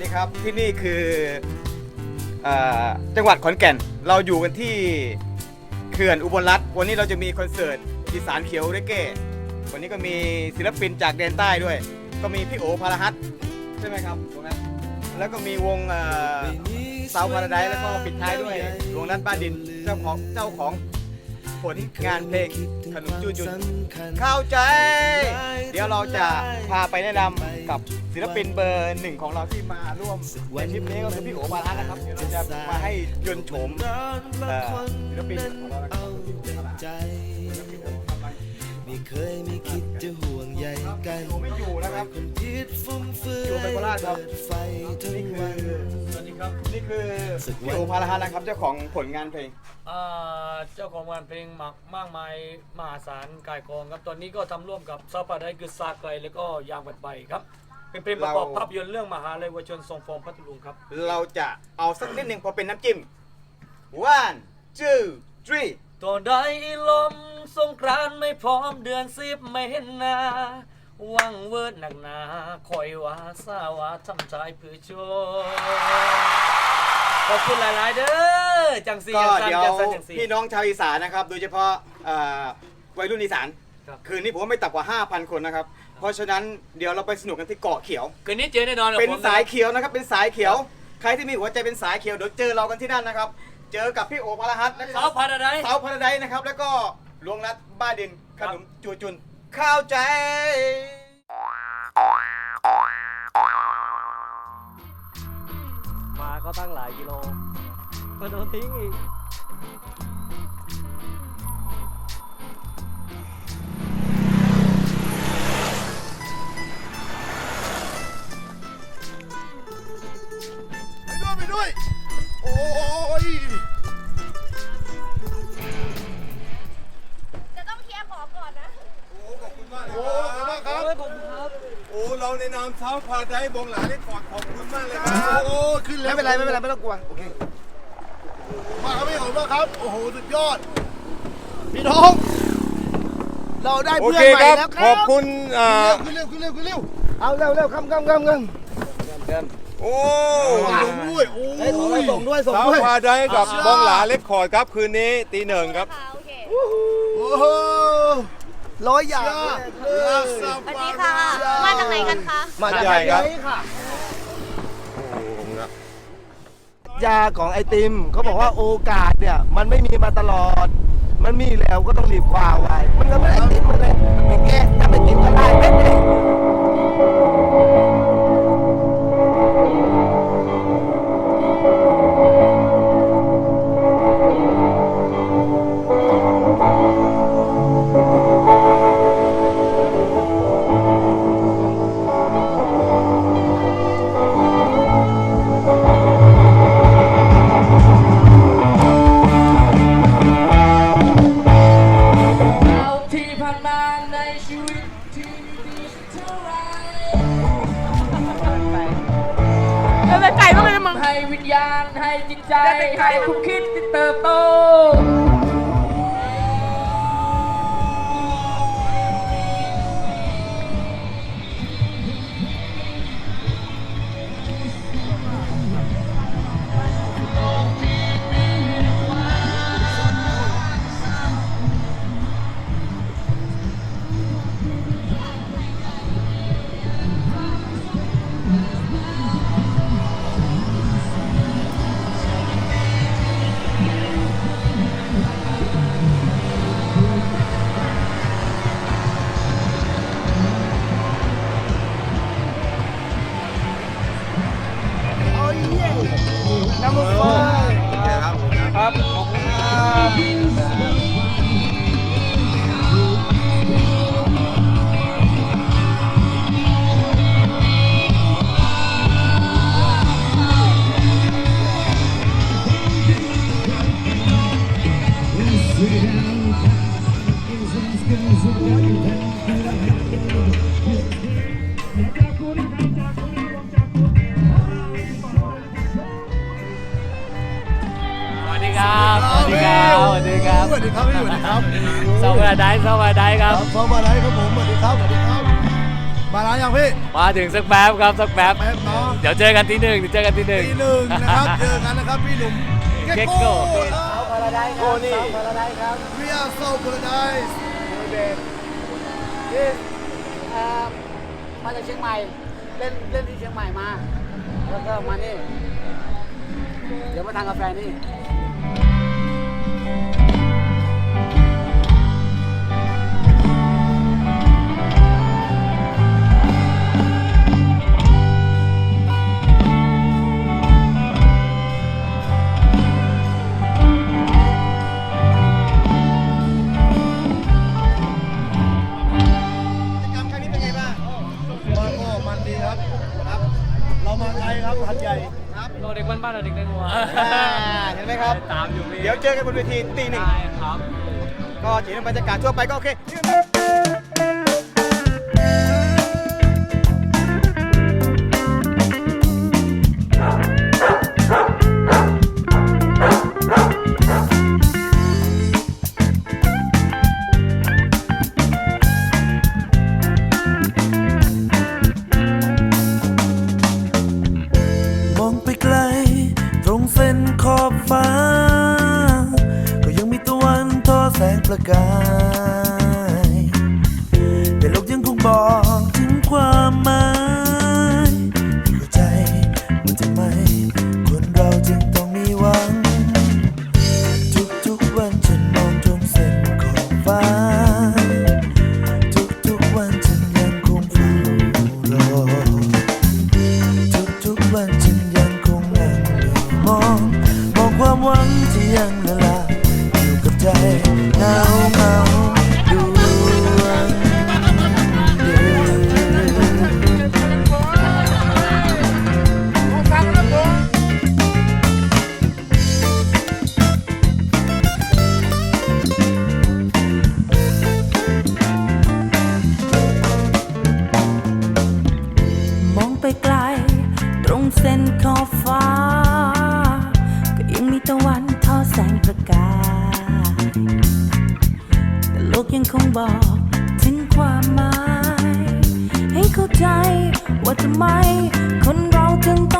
ครับสวัสดีครับ ที่นี่คือเอ่อจังหวัดขอนแก่น เราอยู่กันที่เขื่อนอุบลรัฐวันนี้เราจะมีคอนเสิร์ตอีสานเขียวเรเก้ วันนี้ก็มีศิลปินจากแดนใต้ด้วย ก็มีพี่โอพาราฮัตใช่ไหมครับตรงนั้นแล้วก็มีวงเซาพาราไดแล้วก็ปิดท้ายด้วยวงรัฐบ้านดินเจ้าของเจ้าของ ผลงานเพลงขนมจูจุนเข้าใจ เดี๋ยวเราจะพาไปแนะนำกับศิลปินเบอร์หนึ่งของเราที่มาร่วมในทริปนี้ก็คือพี่โอปารัตนะครับเดี๋ยวเราจะมาให้ยนต์โฉมเอ่อศิลปินของเรานะครับ ไม่เคยไม่คิดจะห่วงใยกันโอไม่อยู่นะครับคนคิดฟุ่มเฟืออยู่ไปโคราชครับเปิดไฟทั้งนี่คืวัอนสวัสดีครับนี่คือพี่โอพารัตนะครับ เจ้าของผลงานเพลงอ่าเจ้าของงานเพลงมากมากมายมหาศาลกายกองครับตอนนี้ก็ทำร่วมกับซาปาไดคือซาไกลแล้วก็ยางบัดใบครับ เป็นเพลงประกอบเราภาพยนตร์เรื่องมหาลัยวชนทรงฟอร์มพัทลุงครับ เราจะเอาสักนิดหนึ่งพอเป็นน้ำจิ้ม one two three ตัวใดลมสงกรานต์ไม่พร้อมเดือนสิบไม่เห็นหนาวังเวิร์ดหนักหนาคอยว่าสาวาทำใจเพื่อช่วยขอบคุณหลาย ๆ เด้อจังสีก็จังสันเดี๋ยวจังสันจังสี พี่น้องชาวอีสานนะครับ โดยเฉพาะเอ่อวัยรุ่นอีสาน ครับ คืนนี้ผมว่าไม่ต่ำกว่า 5,000 คนนะครับ เพราะฉะนั้นเดี๋ยวเราไปสนุกกันที่เกาะเขียว คืนนี้เจอแน่นอนกับเป็นผมะ สายเขียวนะครับ เป็นสายเขียว ใครที่มีหัวใจเป็นสายเขียวเดี๋ยวเจอเรากันที่นั่นนะครับ เจอกับพี่โอพาราฮัตนะคสารัวบพาราไดซ์สาวพาราไดซ์นะครับ แล้วก็หลวงรัฐบ้านดินขครับนมจูจุน ข้าวใจ มาก็ตั้งหลายกิโลมาโดนทิ้งอีก เราในนามเท้าพาไดบงหลาได้ขอดขอบคุณมากเลยครับโอ้ขึ้นแล้วไม่เป็นไรไม่เป็นไรไม่ต้องกลัวโอเคมาครับพี่ขอบคุณมากครับ โอ้โหสุดยอด พี่น้อง เราได้โอเพื่อนเคใหม่ครับ แล้วครับขอบคุณอ่าขึ้นเร็วขึ้นเร็วขึ้นเร็วเอาเร็วเร็วคำคำคำคโอ้ลงด้วยโอ้ำให้ของเราส่งด้วยส่งสาวด้วยพาได้กับบองหลาเล็กคอร์ดครับ คืนนี้ตีหนึ่งครับ โอเคโอ้โห ร้อยอย่างลาซาสวัสปาดีค่ะ มาจากไหนกันคะ มาจากใหญ่ครับไหนค่ะโอ้ขอบคุณครับยาของไอติมเขาบอกว่าโอกาสเนี่ย มันไม่มีมาตลอด มันมีแล้วก็ต้องรีบคว้าไว้ มันก็ไม่ไอติมมันเลยไม่แก้ถ้าไม่กินก็ได้ไม่เป็นไร ให้จิตใจให้คุณคิดที่เติบโต สดีครับสวัสดีครับพี่สวัสดีครับสวัสดีครับสวัสดีครับครับสวัสดีครับผมสวัสดีครับสวัสดีครับ มาลามาอย่างพี่มาถึงสักแป๊บครับสักแป๊บแป๊บเนาะเดี๋ยวเจอกันทีหนึ่งเดี๋ยวเจอกันทีหนึ่งตีหนึ่งนะครับเจอกันนะครับพี่หนุ่มเก็กโก้พาราไดครับนี่พาราไดครับ We are so paradise ที่เอ่อมาจากเชียงใหม่เล่นเล่นที่เชียงใหม่มา แล้วก็มานี่ เดี๋ยวมาทานกาแฟนี่ ทีตีหนึ่งได้ครับ ก็ถือเป็นบรรยากาศทั่วไปก็โอเค อแอบฟ้า ก็ยังมีตะวันทอแสงประกาย แต่โลกยังคงบอกถึงความหมาย ให้เข้าใจว่าทำไมคนเราจึงต้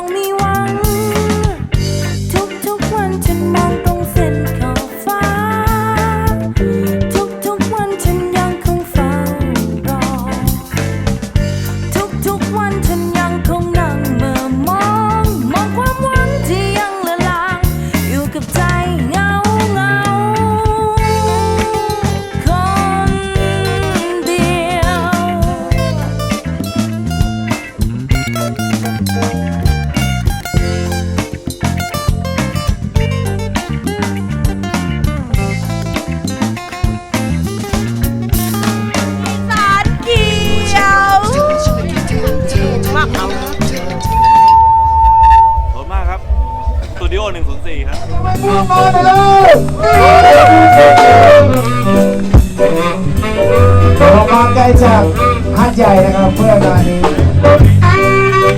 อง ดใหญ่นะครับเพื่องานนี้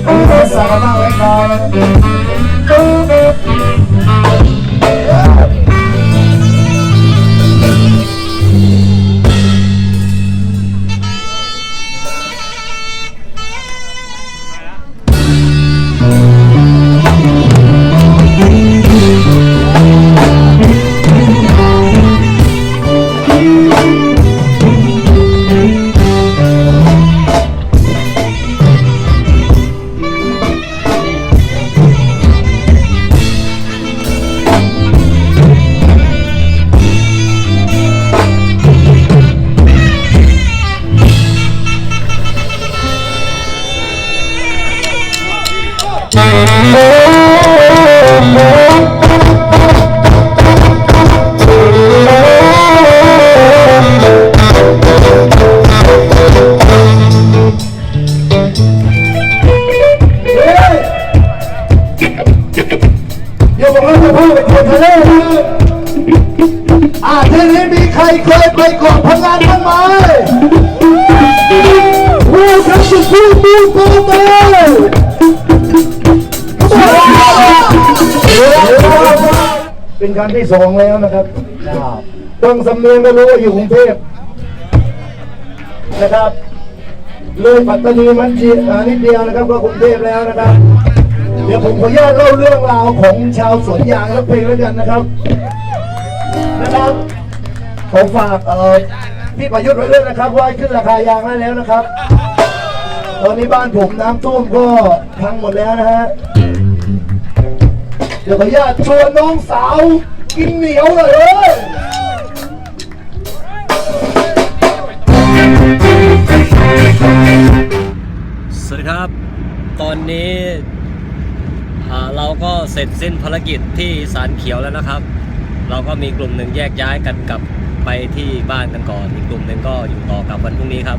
มีสารมากเล็กน้อย เป็นคนทะเลนะอ่าทีนี้มีใครเคยไปเกาะพังงานบ้างไหมพูดกันสุดพูดพูดพูดเลยเป็นครั้งที่สองแล้วนะครับต้องสำเนียงก็รู้ว่าอยู่กรุงเทพนะครับ เลยปัตตานีมันจีอ่านิดเดียวนะครับก็กรุงเทพแล้วนะครับ เดี๋ยวผมขออนุญาตเล่าเรื่องราวของชาวสวนยางและเพลงแล้วกันนะครับ นะครับผมฝากเอ่อพี่ประยุทธ์ไว้ด้วยนะครับ ว่าขึ้นราคายางได้แล้วนะครับ ตอนนี้บ้านผมน้ำท่วมก็พังหมดแล้วนะฮะเดี๋ยวขออนุญาตชวนน้องสาวกินเหนียวเลยเว้ยสวัสดีครับ ตอนนี้ เราก็เสร็จสิ้นภารกิจที่สารเขียวแล้วนะครับ เราก็มีกลุ่มหนึ่งแยกย้ายกันกลับไปที่บ้านกันก่อน อีกกลุ่มหนึ่งก็อยู่ต่อกับวันพรุ่งนี้ครับ